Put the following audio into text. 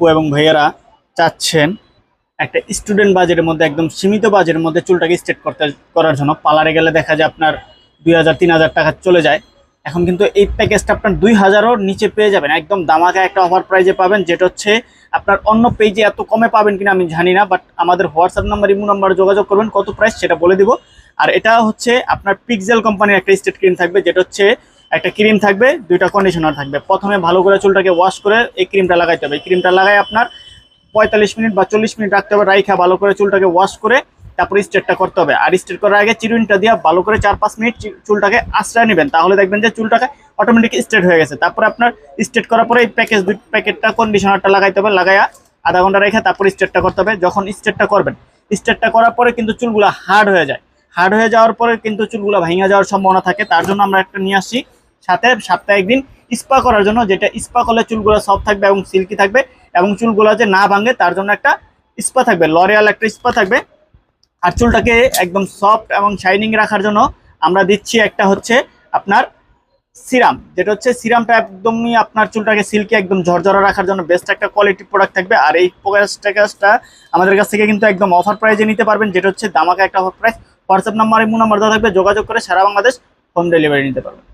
আপু এবং ভাইয়েরা চাচ্ছেন একটা স্টুডেন্ট বাজেটের মধ্যে, একদম সীমিত বাজেটের মধ্যে চুলটাকে স্ট্রেট করতে, করার জন্য। পার্লারে গেলে দেখা যায় আপনার দুই হাজার, তিন হাজার টাকা চলে যায়। এখন কিন্তু এই প্যাকেজটা আপনার দুই হাজারও নিচে পেয়ে যাবেন। একদম দামাকা একটা অফার প্রাইজে পাবেন, যেটা হচ্ছে আপনার অন্য পেজে এত কমে পাবেন কিনা আমি জানি না বাট আমাদের হোয়াটসঅ্যাপ নাম্বার ইমো নাম্বার যোগাযোগ করবেন, কত প্রাইস সেটা বলে দিব। আর এটা হচ্ছে আপনার পিক্সেল কোম্পানির একটা স্টেট ক্রিম থাকবে, যেটা হচ্ছে একটা ক্রিম থাকবে, দুইটা কন্ডিশনার থাকবে। প্রথমে ভালো করে চুলটাকে ওয়াশ করে এই ক্রিমটা লাগাইতে হবে। ক্রিমটা লাগাই আপনার পঁয়তাল্লিশ মিনিট বা চল্লিশ মিনিট রাখতে হবে, রাইখা ভালো করে চুলটাকে ওয়াশ করে তারপরে স্ট্রেটটা করতে হবে। আর স্ট্রেট করার আগে চিরুনটা দিয়ে ভালো করে চার পাঁচ মিনিট চুলটাকে আশ্রয় নেবেন। তাহলে দেখবেন যে চুলটাকে অটোমেটিক স্ট্রেট হয়ে গেছে। তারপরে আপনার স্ট্রেট করার পরে এই প্যাকেজ দুই প্যাকেটটা কন্ডিশনারটা লাগাইতে হবে লাগাইয়া আধা ঘণ্টা রেখে তারপরে স্ট্রেটটা করতে হবে। যখন স্ট্রেটটা করবেন স্ট্রেটটা করার পরে কিন্তু চুলগুলো হার্ড হয়ে যায়। হার্ড হয়ে যাওয়ার পরে কিন্তু চুলগুলো ভেঙে যাওয়ার সম্ভাবনা থাকে। তার জন্য আমরা একটা নিয়ে আসি সাথে সপ্তাহে একদিন স্পা করার জন্য, যেটা স্পা করলে চুলগুলো সফট থাকবে এবং সিল্কি থাকবে এবং চুলগুলো যে না ভাঙে তার জন্য একটা স্পা থাকবে লরিয়াল একটা স্পা থাকবে। আর চুলটাকে একদম সফট এবং শাইনিং রাখার জন্য আমরা দিচ্ছি একটা হচ্ছে আপনার সিরাম যেটা হচ্ছে সিরামটা একদমই আপনার চুলটাকে সিল্কি একদম ঝরঝরা রাখার জন্য বেস্ট একটা কোয়ালিটি প্রোডাক্ট থাকবে। আর এই প্যাকেজটা আমাদের কাছ থেকে কিন্তু একদম অফার প্রাইজে নিতে পারবেন, যেটা হচ্ছে দামাকা একটা offer price WhatsApp number imo number দেওয়া থাকবে, যোগাযোগ করে সারা বাংলাদেশ হোম ডেলিভারি নিতে পারবেন।